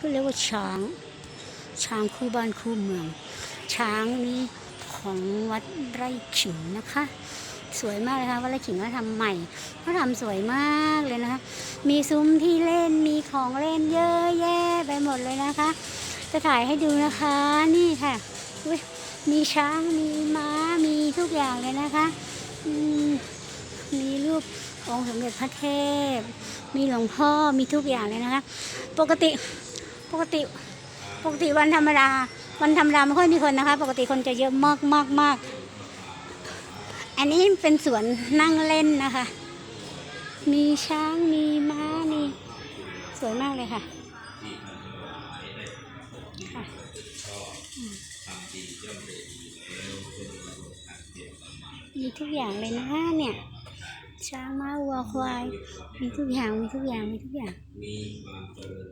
ก็เรียกว่าช้าง ช้างคู่บ้านคู่เมือง ช้างนี้ของวัดไร่ขิงนะคะ สวยมากเลยค่ะวัดไร่ขิงเขาทำใหม่เขาทำสวยมากเลยนะคะ มีซุ้มที่เล่นมีของเล่นเยอะแยะไปหมดเลยนะคะ จะถ่ายให้ดูนะคะนี่ค่ะอุ๊ยมีช้างมีม้ามีทุกอย่างเลยนะคะมมีรูปองค์สมเด็จพระเทพ มีหลวงพ่อมีทุกอย่างเลยนะคะ ปกติ ปกติปกติวันธรรมดาวันธรรมดาไม่ค่อยมีคนนะคะ ปกติคนจะเยอะมากมากมากอันนี้เป็นสวนนั่งเล่นนะคะ มีช้างมีม้ามีสวยมากเลยค่ะมีทุกอย่างเลยนะคะเนี่ยช้างม้าวัวควาย มีทุกอย่างมีทุกอย่างมีทุกอย่างมีความเจริญรุ่ง